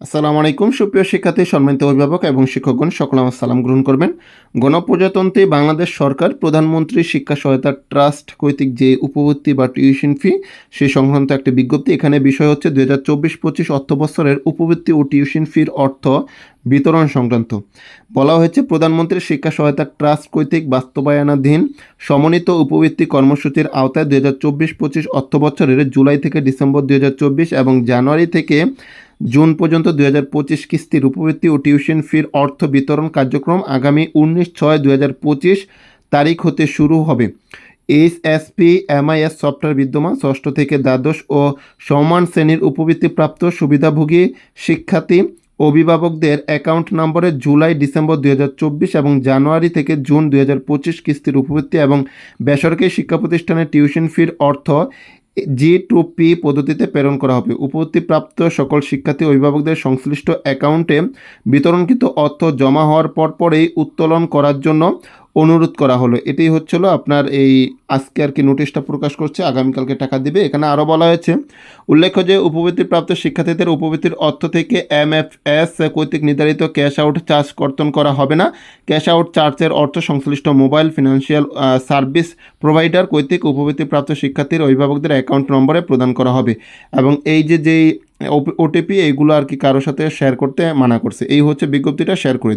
আসসালামু আলাইকুম, সুপ্রিয় শিক্ষার্থী, সম্মানিত অভিভাবক এবং শিক্ষকগণ, সকল আমার সালাম গ্রহণ করবেন। গণপ্রজাতন্ত্রী বাংলাদেশ সরকার প্রধানমন্ত্রী শিক্ষা সহায়তা ট্রাস্ট কর্তৃক যে উপবর্তী বা টিউশন ফি সেই সংক্রান্ত একটি বিজ্ঞপ্তি। এখানে বিষয় হচ্ছে দু হাজার চব্বিশ পঁচিশ অর্থ বছরের উপবৃত্তি ও টিউশন ফির অর্থ বিতরণ সংক্রান্ত। বলা হয়েছে, প্রধানমন্ত্রী শিক্ষা সহায়তা ট্রাস্ট কর্তৃক বাস্তবায়নাধীন সমন্বিত উপবৃত্তি কর্মসূচির আওতায় দু হাজার চব্বিশ পঁচিশ অর্থ বছরের জুলাই থেকে ডিসেম্বর দু হাজার চব্বিশ এবং জানুয়ারি থেকে জুন পর্যন্ত দুই হাজার পঁচিশ কিস্তির উপবৃত্তি ও টিউশন ফির অর্থ বিতরণ কার্যক্রম আগামী উনিশ ছয় দুই হাজার পঁচিশ তারিখ হতে শুরু হবে। এইচ এইচএসপি এমআইএস সফটওয়্যার বিদ্যমান, ষষ্ঠ থেকে দ্বাদশ ও সমান শ্রেণির উপবৃত্তিপ্রাপ্ত সুবিধাভোগী শিক্ষার্থী, অভিভাবকদের অ্যাকাউন্ট নম্বরে জুলাই ডিসেম্বর দুই হাজার চব্বিশ এবং জানুয়ারি থেকে জুন দুই হাজার পঁচিশ কিস্তির উপবৃত্তি এবং বেসরকারি শিক্ষা প্রতিষ্ঠানের টিউশন ফির অর্থ জি টু পি পদ্ধতিতে প্রেরণ করা হবে। উপত্তিপ্রাপ্ত সকল শিক্ষার্থী অভিভাবকদের সংশ্লিষ্ট অ্যাকাউন্টে বিতরণকৃত অর্থ জমা হওয়ার পর পরেই উত্তোলন করার জন্য অনুরোধ করা হলো। এটি হচ্ছিল আপনার এই আজকে আর কি নোটিশটা প্রকাশ করছে, আগামীকালকে টাকা দিবে। এখানে আরও বলা হয়েছে, উল্লেখ্য যে উপবৃত্তিপ্রাপ্ত শিক্ষার্থীদের উপবৃত্তির অর্থ থেকে এম এফ এস কর্তৃক নির্ধারিত ক্যাশ আউট চার্জ কর্তন করা হবে না। ক্যাশ আউট চার্জের অর্থ সংশ্লিষ্ট মোবাইল ফিনান্সিয়াল সার্ভিস প্রোভাইডার কর্তৃক উপবৃত্তিপ্রাপ্ত শিক্ষার্থীর অভিভাবকদের অ্যাকাউন্ট নম্বরে প্রদান করা হবে এবং এই যে, যেই, ওটিপি, এইগুলো আর কি কারোর সাথে শেয়ার করতে মানা করছে। এই হচ্ছে বিজ্ঞপ্তিটা শেয়ার করে